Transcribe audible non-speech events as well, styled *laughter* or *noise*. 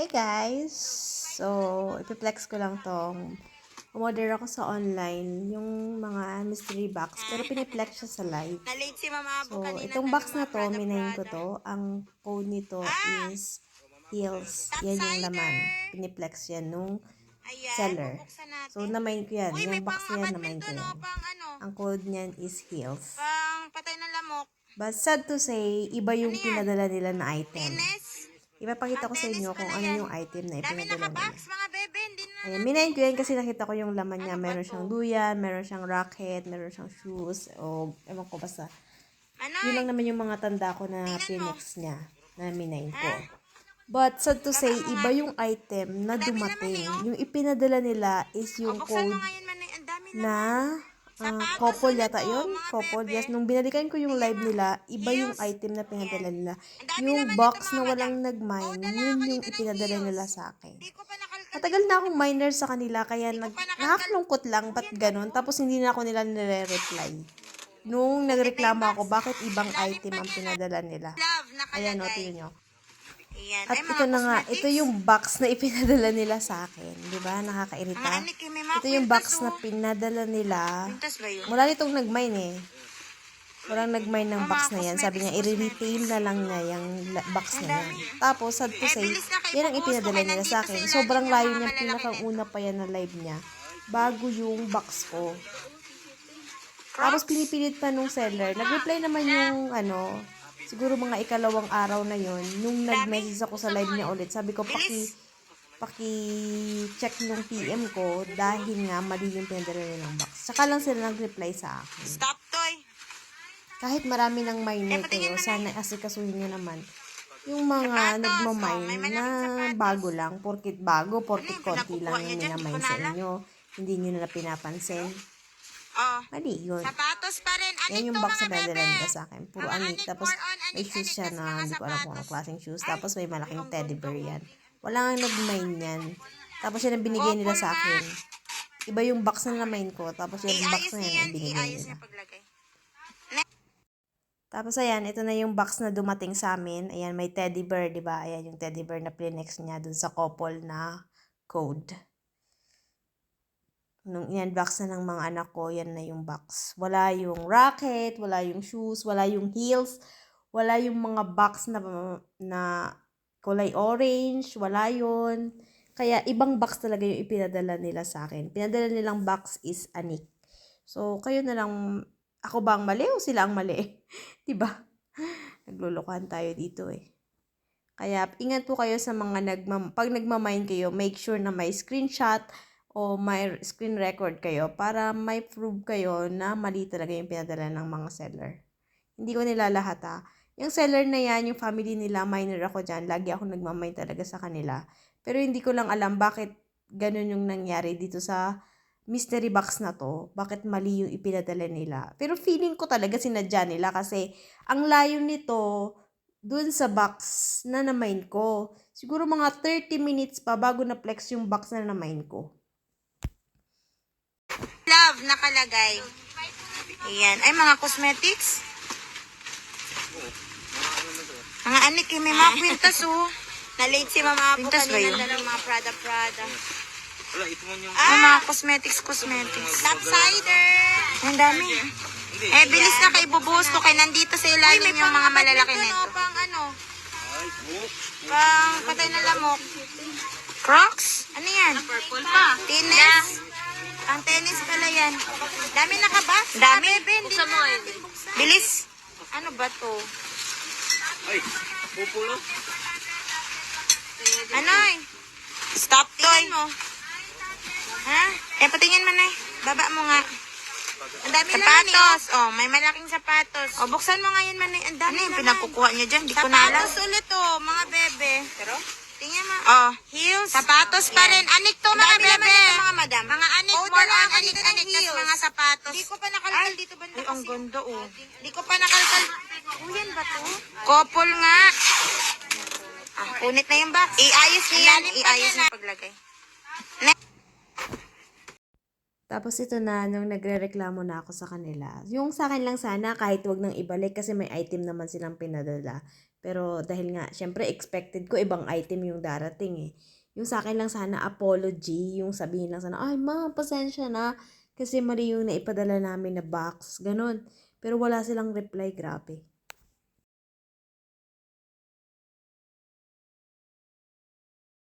Hi guys! So, ipiplex ko lang tong umorder ako sa online yung mga mystery box pero piniplex siya sa live. So, itong box na to, Prada minayin ko to. Ang code nito is heels. Yan yung laman. Piniplex yan nung seller. So, namain ko yan. Yung box na yan, namain ko yan. Pang ano? Ang code niyan is heels. Pang patay ng lamok. But sad to say, iba yung Ano pinadala nila na item. Ipapakita ko sa inyo kung ano yung item na ipinadala na. Ayan, minayin ko yan kasi nakita ko yung laman niya. Ano Meron siyang duyan, meron siyang racket, meron siyang shoes, o ewan ko basta. Ano? Yun lang naman yung mga tanda ko na pinex niya, na minayin ko. But sad to say, iba yung item na dumating. Yung ipinadala nila is yung code na. Sapatos couple yata yun. Couple, yes. Nung binalikan ko yung live nila, iba yung item na pinadala nila. Yung box na walang nag-mine, Oh, yun yung ipinadala nila sa akin. Matagal na akong minor sa kanila, kaya nag, nakakalungkot lang, ba't ganun? Tapos hindi na ako nila nire-reply. Nung nagreklamo ako, bakit ibang item ang pinadala nila? Ayan, o, tingnan nyo. Ayan. At Ay, ito na nga, ito yung box na ipinadala nila sa akin. Di ba? Nakakairita. Ito yung box na oh. pinadala nila. Wala nitong nag-mine eh. Walang nag-mine ng box na yan. Sabi niya, i-retail na lang niya yung box na yan. Tapos, sad to Eh, say, yan ang ipinadala nila sa akin. Sobrang layo niya, malalaki pinakang nito. una pa yan na live niya. Bago yung box ko. Tapos pinipilit pa nung seller. Nag-reply naman yung ano, siguro mga ikalawang araw na yon nung nag-message ako sa live niya ulit. Sabi ko, paki, paki-check nung PM ko dahil nga mali yung pinadala nilang box. Tsaka lang sila nag-reply sa akin. Stop, toy. Kahit marami ng minor Eh, kayo, na sana asikasuhin nyo naman. Yung mga nagmamine oh, may na bago lang, porkit bago, porkit Ano konti lang yung minamine sa inyo. Hindi nyo na pinapansin. Oh. Mali yun. Sapatos pa rin. Anik Yan yung box na nila sa akin. Puro Mga anik. anik, Tapos anik, may shoes siya na hindi ko alam kung anong klaseng shoes. Ay, Tapos may malaking teddy bear yan. Wala nga nag-mine yan. Tapos yan ang binigay nila sa akin. Iba yung box na na-mine ko. Tapos yan yung box na yan ang binigay nila. Tapos ayan, ito na yung box na dumating sa amin. Ayan, may teddy bear, di ba? Ayan yung teddy bear na plinex niya dun sa couple na code. Nung in-unbox na ng mga anak ko, yan na yung box. Wala yung racket, wala yung shoes, wala yung heels, wala yung mga box na, na kulay orange, wala yun. Kaya ibang box talaga yung ipinadala nila sa akin. Pinadala nilang box is anik. So, kayo na lang, ako ba ang mali o sila ang mali? *laughs* ba? *laughs* Naglulukuhan tayo dito eh. Kaya ingat po kayo sa mga nagmam pag nagmamine kayo, make sure na may screenshot o may screen record kayo para may prove kayo na mali talaga yung pinadala ng mga seller. Hindi ko nila lahat ha. Yung seller na yan, yung family nila, minor ako dyan. Lagi ako nagmamine talaga sa kanila. Pero hindi ko lang alam bakit ganun yung nangyari dito sa mystery box na to, bakit mali yung ipinadala nila. Pero feeling ko talaga sinadya nila kasi ang layo nito dun sa box na na-mine ko. Siguro mga 30 minutes pa bago na-flex yung box na na-mine ko. Nakalagay. Ayan. Ay, mga cosmetics. Mga anik, eh, may mga kwintas, *laughs* oh. Na-late si Mama Apo Kwintas ba kanina yun? na ng mga Prada Prada. Wala, ito man yung... Ah, mga cosmetics, cosmetics. Topsider! Ang dami. Eh, bilis na kay bubuhos ko kay nandito sa ilalim yung mga malalaki nito. pang ano? Ay, oh. Pang patay na lamok. Crocs? Ano yan? Purple pa. Tennis? Pang tennis pala yan. Dami nakabox. Dami. Bebe, hindi na natin buksan. Bilis. Ano ba to? Ay, pupulo. Ano eh? Stop toy. mo. Ha? Eh, patingin mo na eh. Baba mo nga. Ang dami sapatos. oh, may malaking sapatos. Oh, buksan mo ngayon man eh. Ang dami ano yung pinagkukuha niya dyan? Di ko na alam. Sapatos ulit oh, mga bebe. Pero? Tingnan mo. Oh, heels. Sapatos pa rin. Anik to mga bebe. mga madam. Mga anik. more on anik, anik, anik. mga sapatos. Di ko pa nakalkal dito ba? Ay, ang ganda oh. Di ko pa nakalkal. Oh, yan ba to? Couple nga. Ah, punit na yung box. Iayos niya yan. Iayos na paglagay. Tapos ito na, nung nagre-reklamo na ako sa kanila. Yung sa akin lang sana, kahit wag nang ibalik kasi may item naman silang pinadala. Pero dahil nga, syempre expected ko ibang item yung darating eh. Yung sa akin lang sana apology, yung sabihin lang sana, ay ma, pasensya na. Kasi mali yung naipadala namin na box, ganun. Pero wala silang reply, grabe.